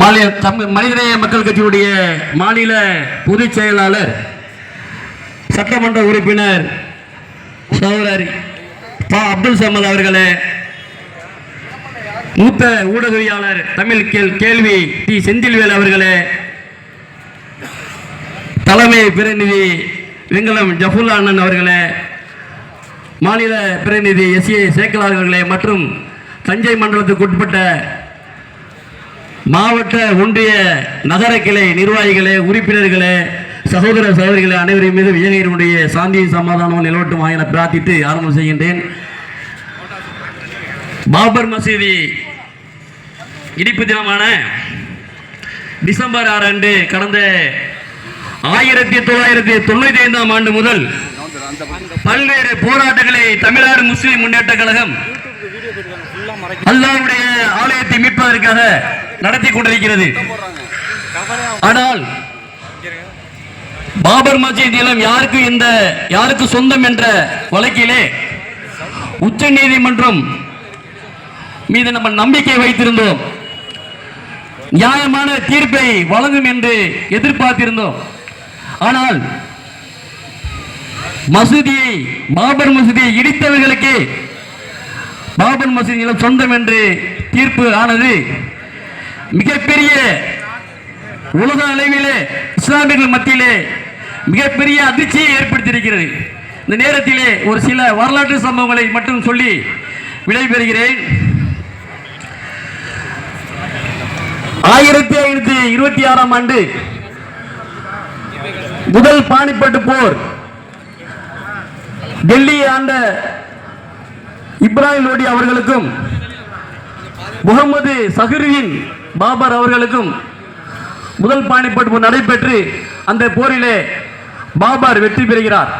மாநில தமிழ் மனிதநேய மக்கள் கட்சியுடைய மாநில பொதுச் செயலாளர் சட்டமன்ற உறுப்பினர் சகோதரர் பா. அப்துல் சமத் அவர்களே மூத்த ஊடகவியாளர் தமிழ் கேள் கேள்வி டி. செந்தில்வேல் அவர்களே தலைமை பிரதிநிதி வெங்கலம் ஜஃபுல்லா அண்ணன் அவர்களே மாநில பிரதிநிதி எஸ். ஏ. சேக்கலார் அவர்களே மற்றும் தஞ்சை மண்டலத்துக்கு உட்பட்ட மாவட்ட ஒன்றிய நகர கிளை நிர்வாகிகளே உறுப்பினர்களே சகோதர சகோதரிகளே அனைவரின் மீது விஜயனுடைய சாந்தியும் சமாதானம் நிலவட்டும் என பிரார்த்தித்து ஆரம்பம் செய்கின்றேன். பாபர் மசூதி இடிப்பு தினமான டிசம்பர் ஆறு அன்று கடந்த ஆயிரத்தி தொள்ளாயிரத்தி தொண்ணூத்தி ஐந்தாம் ஆண்டு முதல் பல்வேறு போராட்டங்களை தமிழ்நாடு முஸ்லிம் முன்னேற்ற கழகம் அல்லாவுடைய ஆலயத்தை மீட்பதற்காக நடத்தி கொண்டிருக்கிறது. ஆனால் பாபர் மசீத் நிலம் யாருக்கு இந்த யாருக்கு சொந்தம் என்ற வழக்கிலே உச்ச நீதிமன்றம் மீது நம்ம நம்பிக்கை வைத்திருந்தோம். நியாயமான தீர்ப்பை வழங்கும் என்று எதிர்பார்த்திருந்தோம். ஆனால் மசூதியை பாபர் மசூதியை இடித்தவர்களுக்கு பாபர் மசூதி நிலம் சொந்தம் என்று தீர்ப்பு ஆனது மிகப்பெரிய உலக அளவிலே இஸ்லாமியர்கள் மத்தியிலே மிகப்பெரிய அதிர்ச்சியை ஏற்படுத்தியிருக்கிறது. இந்த நேரத்திலே ஒரு சில வரலாற்று சம்பவங்களை மட்டும் சொல்லி விடைபெறுகிறேன். ஆயிரத்தி ஐநூத்தி இருபத்தி ஆறாம் ஆண்டு முதல் பானிப்பட்டு போர். டெல்லியை ஆண்ட இப்ராஹிம் லோடி அவர்களுக்கும் முகமது சஹருதீன் பாபர் அவர்களுக்கும் முதல் பாணிப்பட்டு நடைபெற்று அந்த போரிலே பாபர் வெற்றி பெறுகிறார்.